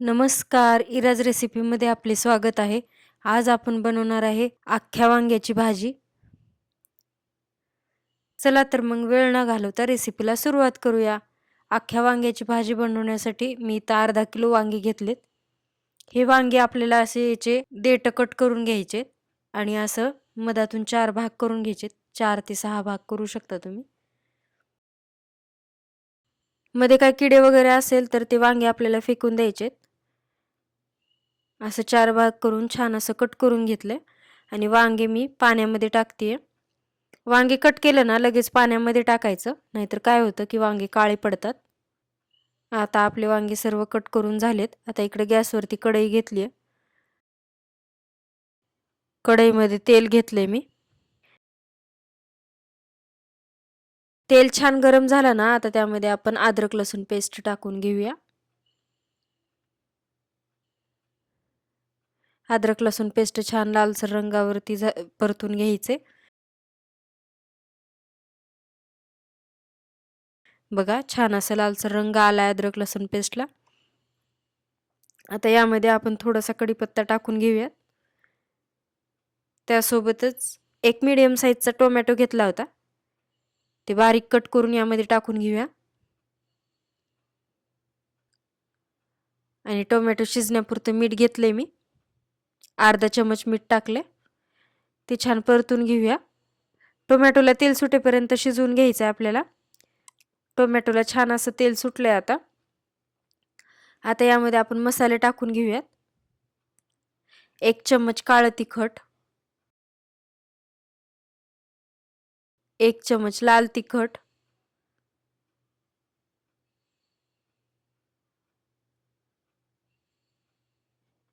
नमस्कार इराज रेसिपीमध्ये आपले स्वागत आहे. आज आपण बनवणार आहे अख्ख्या वांग्याची भाजी. चला तर मग वेळ न घालवता रेसिपीला सुरुवात करूया. अख्ख्या वांग्याची भाजी बनवण्यासाठी मी इथं अर्धा किलो वांगी घेतलेत. हे वांगे आपल्याला असे याचे देठ कट करून घ्यायचे आणि असं मधातून चार भाग करून घ्यायचे. चार ते सहा भाग करू शकता तुम्ही. मध्ये काय किडे वगैरे असेल तर ते वांगे आपल्याला फेकून द्यायचे असं चार भाग करून छान असं कट करून घेतलं. आणि वांगे मी पाण्यामध्ये टाकते वांगे कट केलं ना लगेच पाण्यामध्ये टाकायचं. नाहीतर काय होतं की वांगे काळे पडतात. आता आपले वांगे सर्व कट करून झालेत. आता इकडे गॅसवरती कढई घेतली आहे कढईमध्ये तेल घेतले मी. तेल छान गरम झालं ना आता त्यामध्ये आपण अद्रक लसूण पेस्ट टाकून घेऊया. अद्रक लसूण पेस्ट छान लालसर रंगावरती परतून घ्यायचे. बघा छान असं लालसर रंग आला अद्रक लसूण पेस्टला आता यामध्ये आपण थोडासा कढीपत्ता टाकून घेऊयात. त्यासोबतच एक मिडियम साईजचा टोमॅटो घेतला होता. ते बारीक कट करून यामध्ये टाकून घेऊया. आणि टोमॅटो शिजण्यापुरतं मीठ घेतलंय मी. अर्धा चमच मीठ टाकले. ते छान परतून घेऊया. टोमॅटोला तेल सुटेपर्यंत शिजवून घ्यायचं आहे आपल्याला. टोमॅटोला छान असं तेल सुटलं आहे आता. आता यामध्ये आपण मसाले टाकून घेऊयात. एक चम्मच काळं तिखट. एक चमच लाल तिखट.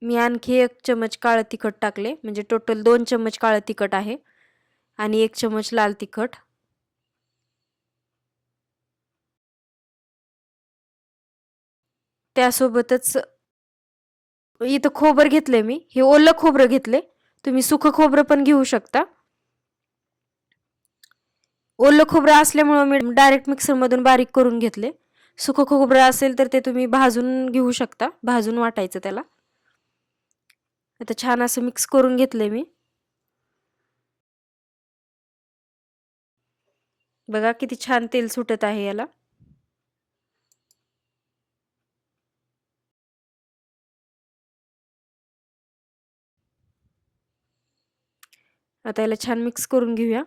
मी आणखी एक चमच काळं तिखट टाकले. म्हणजे टोटल दोन चमच काळं तिखट आहे आणि एक चमच लाल तिखट. त्यासोबतच इथं खोबरं घेतलंय मी. हे ओलं खोबरं घेतले तुम्ही सुखं खोबरं पण घेऊ शकता. ओलं खोबरं असल्यामुळं मी डायरेक्ट मिक्सरमधून बारीक करून घेतले. सुखं खोबरं असेल तर ते तुम्ही भाजून घेऊ शकता. भाजून वाटायचं त्याला. आता छान असं मिक्स करून घेतलंय मी. बघा किती छान तेल सुटत आहे याला. आता याला छान मिक्स करून घेऊया.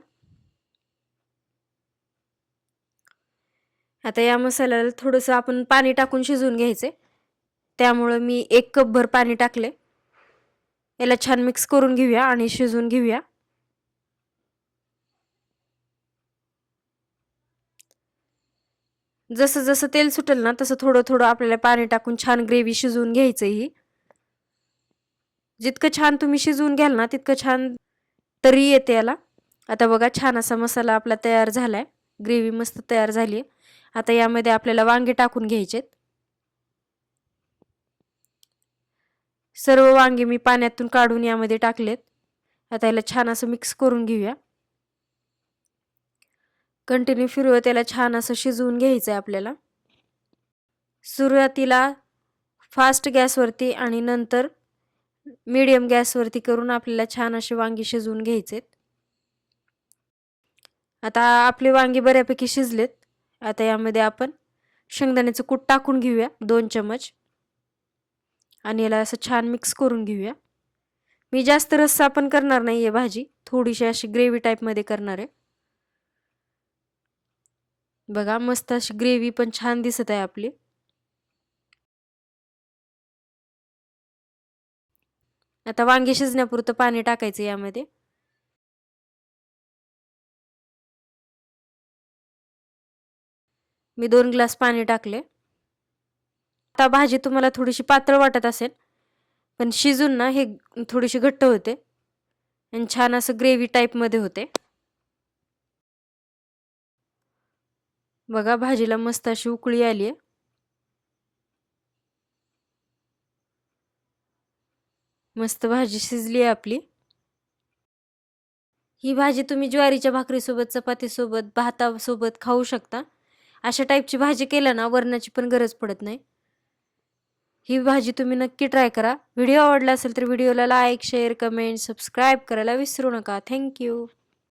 आता या मसाल्याला थोडंसं आपण पाणी टाकून शिजवून घ्यायचे त्यामुळं मी एक कप भर पाणी टाकले याला छान मिक्स करून घेऊया आणि शिजवून घेऊया. जसं जसं तेल सुटेल ना तसं थोडं थोडं आपल्याला पाणी टाकून छान ग्रेव्ही शिजवून घ्यायचं ही. जितकं छान तुम्ही शिजवून घ्याल ना तितकं छान तरी येते याला. आता बघा छान असा मसाला आपला तयार झाला आहे ग्रेव्ही मस्त तयार झाली आता यामध्ये आपल्याला वांगे टाकून घ्यायचेत. सर्व वांगे मी पाण्यातून काढून यामध्ये टाकलेत. आता याला छान असं मिक्स करून घेऊया. कंटिन्यू फिरवत त्याला छान असं शिजवून घ्यायचं आहे आपल्याला. सुरुवातीला फास्ट गॅसवरती आणि नंतर मीडियम गॅसवरती करून आपल्याला छान असे वांगी शिजवून घ्यायचेत. आता आपले वांगी बऱ्यापैकी शिजलेत. आता यामध्ये आपण शेंगदाण्याचं कूट टाकून घेऊया दोन चमच आणि याला असं छान मिक्स करून घेऊया. मी जास्त रस्सा पण करणार नाही आहे भाजी. थोडीशी अशी ग्रेव्ही टाईपमध्ये करणार आहे. बघा मस्त अशी ग्रेव्ही पण छान दिसत आहे आपली. आता वांगी शिजण्यापुरतं पाणी टाकायचं यामध्ये. मी दोन ग्लास पाणी टाकले. आता भाजी तुम्हाला थोडीशी पातळ वाटत असेल पण शिजून ना हे थोडीशी घट्ट होते. आणि छान असं ग्रेव्ही टाईपमध्ये होते. बघा भाजीला मस्त अशी उकळी आली आहे. मस्त भाजी शिजली आहे आपली. ही भाजी तुम्ही ज्वारीच्या भाकरीसोबत चपातीसोबत भातासोबत खाऊ शकता. अशा टाईपची भाजी केलं ना वरणाची पण गरज पडत नाही. ही भाजी तुम्ही नक्की ट्राय करा. व्हिडिओ आवडला असेल तर व्हिडिओला लाईक शेअर कमेंट सबस्क्राईब करायला विसरू नका. थँक्यू